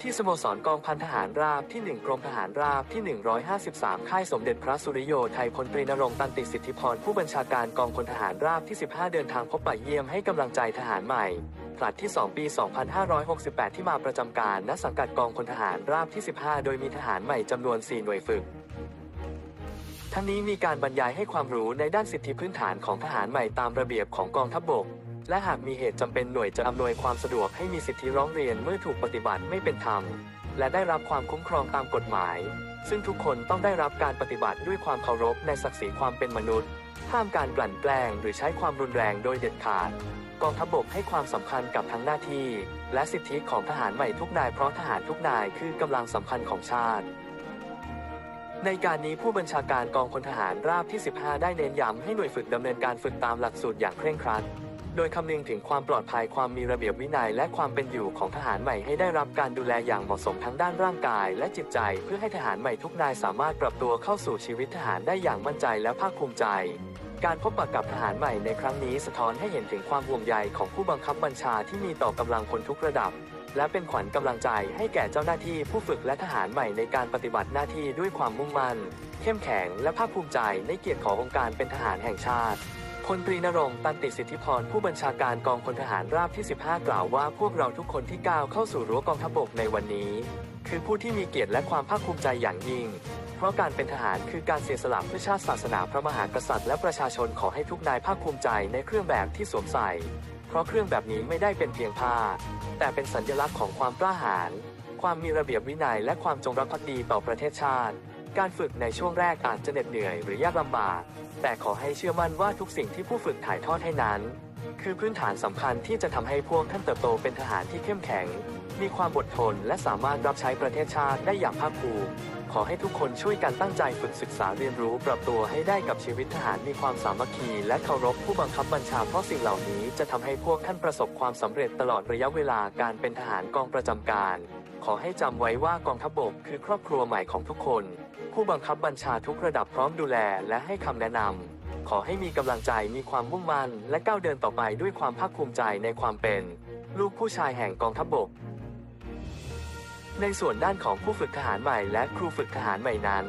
ที่สโมสรกองพันทหารราบที่ 1 กรมทหารราบที่ 153 ค่ายสมเด็จพระสุริโยไทยพลตรีนรงค์ตันติสิทธิพรผู้บัญชาการกองพลทหารราบที่ 15 เดินทางพบปะเยี่ยมให้กำลังใจทหารใหม่ผลัดที่ 2 ปี 2568 ที่มาประจำการณสังกัดกองพลทหารราบที่ 15 โดยมีทหารใหม่จำนวน 4 หน่วยฝึกทั้งนี้มีการบรรยายให้ความรู้ในด้านสิทธิพื้นฐานของทหารใหม่ตามระเบียบของกองทัพบก และหากมีเหตุจำเป็นหน่วยจะอำนวยความสะดวกให้มีสิทธิร้องเรียนเมื่อถูกปฏิบัติไม่เป็นธรรม และได้รับความคุ้มครองตามกฎหมาย ซึ่งทุกคนต้องได้รับการปฏิบัติด้วยความเคารพในศักดิ์ศรีความเป็นมนุษย์ ห้ามการกลั่นแกล้งหรือใช้ความรุนแรงโดยเด็ดขาดกองทัพบกให้ความสำคัญกับทั้งหน้าที่ และสิทธิของทหารใหม่ทุกนายเพราะทหารทุกนายคือกำลังสำคัญของชาติ ในการนี้ผู้บัญชาการกองพลทหารราบที่ 15 ได้เน้นย้ำให้หน่วยฝึกดำเนินการฝึกตามหลักสูตรอย่างเคร่งครัด โดยคำนึงถึงความปลอดภัยความมีระเบียบวินัย และความเป็นอยู่ของทหารใหม่ให้ได้รับการดูแลอย่างเหมาะสมทั้งด้านร่างกาย และจิตใจ เพื่อให้ทหารใหม่ทุกนายสามารถปรับตัวเข้าสู่ชีวิตทหารได้อย่างมั่นใจและภาคภูมิใจการพบปะกับทหารใหม่ในครั้งนี้สะท้อนให้เห็นถึงความห่วงใยของผู้บังคับบัญชาที่มีต่อกำลังพลทุกระดับ และเป็นขวัญกำลังใจให้แก่เจ้าหน้าที่ผู้ฝึกและทหารใหม่ในการปฏิบัติหน้าที่ด้วยความมุ่งมั่น เข้มแข็งและภาคภูมิใจในเกียรติขององค์การเป็นทหารแห่งชาติ พลตรีนรงค์ตันติสิทธิพรผู้บัญชาการกองพลทหารราบที่ 15 กล่าวว่าพวกเราทุกคนที่ก้าวเข้าสู่รั้วกองทัพบกในวันนี้ คือผู้ที่มีเกียรติและความภาคภูมิใจอย่างยิ่ง เพราะการเป็นทหารคือการเสียสละเพื่อชาติศาสนาพระมหากษัตริย์และประชาชนขอให้ทุกนายภาคภูมิใจในเครื่องแบบที่สวมใส่ เพราะเครื่องแบบนี้ไม่ได้เป็นเพียงผ้า แต่เป็นสัญลักษณ์ของความกล้าหาญความมีระเบียบวินัยและความจงรักภักดีต่อประเทศชาติ การฝึกในช่วงแรกอาจจะเหน็ดเหนื่อยหรือยากลำบาก แต่ขอให้เชื่อมั่นว่าทุกสิ่งที่ผู้ฝึกถ่ายทอดให้นั้น คือพื้นฐานสำคัญที่จะทำให้พวกท่านเติบโตเป็นทหารที่เข้มแข็ง มีความอดทนและสามารถรับใช้ประเทศชาติได้อย่างภาคภูมิขอให้ทุกคนช่วยกันตั้งใจฝึกศึกษาเรียนรู้ปรับตัวให้ได้กับชีวิตทหารมีความสามัคคีและเคารพผู้บังคับบัญชาเพราะสิ่งเหล่านี้จะทำให้พวกท่านประสบความสำเร็จตลอดระยะเวลาการเป็นทหารกองประจำการ ขอให้จำไว้ว่ากองทัพบกคือครอบครัวใหม่ของทุกคน ผู้บังคับบัญชาทุกระดับพร้อมดูแลและให้คำแนะนำขอให้มีกำลังใจมีความมุ่งมั่นและก้าวเดินต่อไปด้วยความภาคภูมิใจในความเป็น ลูกผู้ชายแห่งกองทัพบกในส่วนด้านของผู้ฝึกทหารใหม่และครูฝึกทหารใหม่นั้น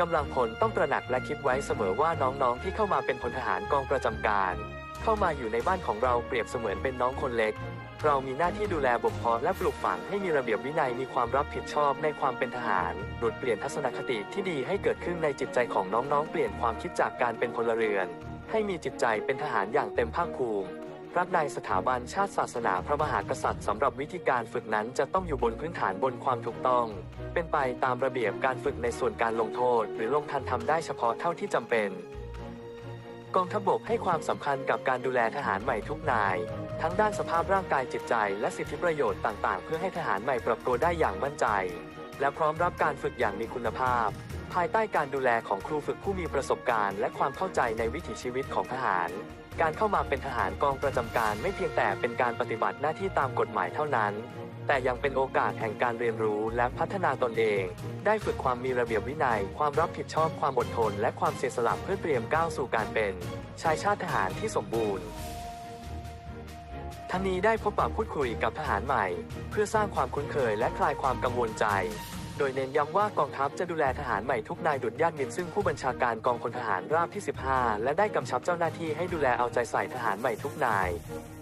กำลังพลต้องตระหนักและคิดไว้เสมอว่าน้องๆที่เข้ามาเป็นพลทหารกองประจำการ เข้ามาอยู่ในบ้านของเราเปรียบเสมือนเป็นน้องคนเล็ก เรามีหน้าที่ดูแลบ่มเพาะและปลูกฝังให้มีระเบียบวินัยมีความรับผิดชอบในความเป็นทหารหลุดเปลี่ยนทัศนคติที่ดีให้เกิดขึ้นในจิตใจของน้องๆ เปลี่ยนความคิดจากการเป็นพลเรือน ให้มีจิตใจเป็นทหารอย่างเต็มภาคภูมิรักในสถาบันชาติศาสนาพระมหากษัตริย์สำหรับวิธีการฝึกนั้นจะต้องอยู่บนพื้นฐานบนความถูกต้อง เป็นไปตามระเบียบการฝึกในส่วนการลงโทษ หรือลงทันทำได้เฉพาะเท่าที่จำเป็น กองทัพบกให้ความสำคัญกับการดูแลทหารใหม่ทุกนาย ทั้งด้านสภาพร่างกายจิตใจ และสิทธิประโยชน์ต่าง ๆ เพื่อให้ทหารใหม่ปรับตัวได้อย่างมั่นใจ และพร้อมรับการฝึกอย่างมีคุณภาพ ภายใต้การดูแลของครูฝึกผู้มีประสบการณ์และความเข้าใจในวิถีชีวิตของทหาร การเข้ามาเป็นทหารกองประจำการไม่เพียงแต่เป็นการปฏิบัติหน้าที่ตามกฎหมายเท่านั้น แต่ยังเป็นโอกาสแห่งการเรียนรู้และพัฒนาตนเอง ได้ฝึกความมีระเบียบวินัย ความรับผิดชอบความอดทน และความเสียสละเพื่อเตรียมก้าวสู่การเป็น ชายชาติทหารที่สมบูรณ์ทั้งนี้ได้พบปะพูดคุยกับทหารใหม่ เพื่อสร้างความคุ้นเคยและคลายความกังวลใจ โดยเน้นย้ำว่ากองทัพจะดูแลทหารใหม่ทุกนายดุจญาติมิตรซึ่งผู้บัญชาการกองพลทหารราบที่ 15 และได้กำชับเจ้าหน้าที่ให้ดูแลเอาใจใส่ทหารใหม่ทุกนาย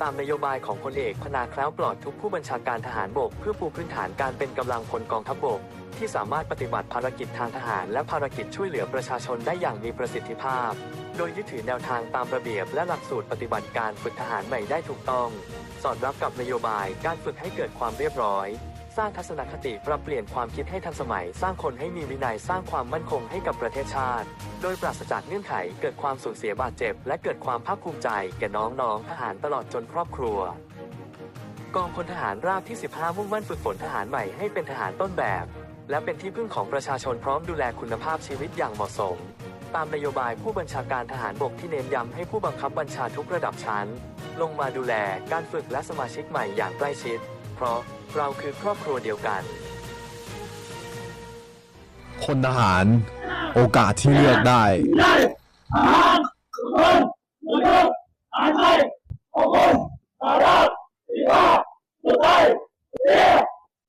ตามนโยบายของพลเอกพนาแคล้วปลอดทุกผู้บัญชาการทหารบก เพื่อปูพื้นฐานการเป็นกำลังพลกองทัพบก ที่สามารถปฏิบัติภารกิจทางทหาร และภารกิจช่วยเหลือประชาชนได้อย่างมีประสิทธิภาพ โดยยึดถือแนวทางตามระเบียบ และหลักสูตรปฏิบัติการฝึกทหารใหม่ได้ถูกต้อง สอดรับกับนโยบายการฝึกให้เกิดความเรียบร้อย สร้างทัศนคติปรับเปลี่ยนความคิดให้ทันสมัย สร้างคนให้มีวินัยสร้างความมั่นคงให้กับประเทศชาติ โดยปราศจากเงื่อนไขเกิดความสูญเสียบาดเจ็บ และเกิดความภาคภูมิใจแก่น้องๆทหารตลอดจนครอบครัว กองพลทหารราบที่ 15 มุ่งมั่นฝึกฝนทหารใหม่ให้เป็นทหารต้นแบบ และเป็นที่พึ่งของประชาชนพร้อมดูแลคุณภาพชีวิตอย่างเหมาะสมตามนโยบายผู้บัญชาการทหารบกที่เน้นย้ำให้ผู้บังคับบัญชาทุกระดับชั้น ลงมาดูแลการฝึกและสมาชิกใหม่อย่างใกล้ชิด เพราะเราคือครอบครัวเดียวกัน คนทหารโอกาสที่เลือกได้ Yeah.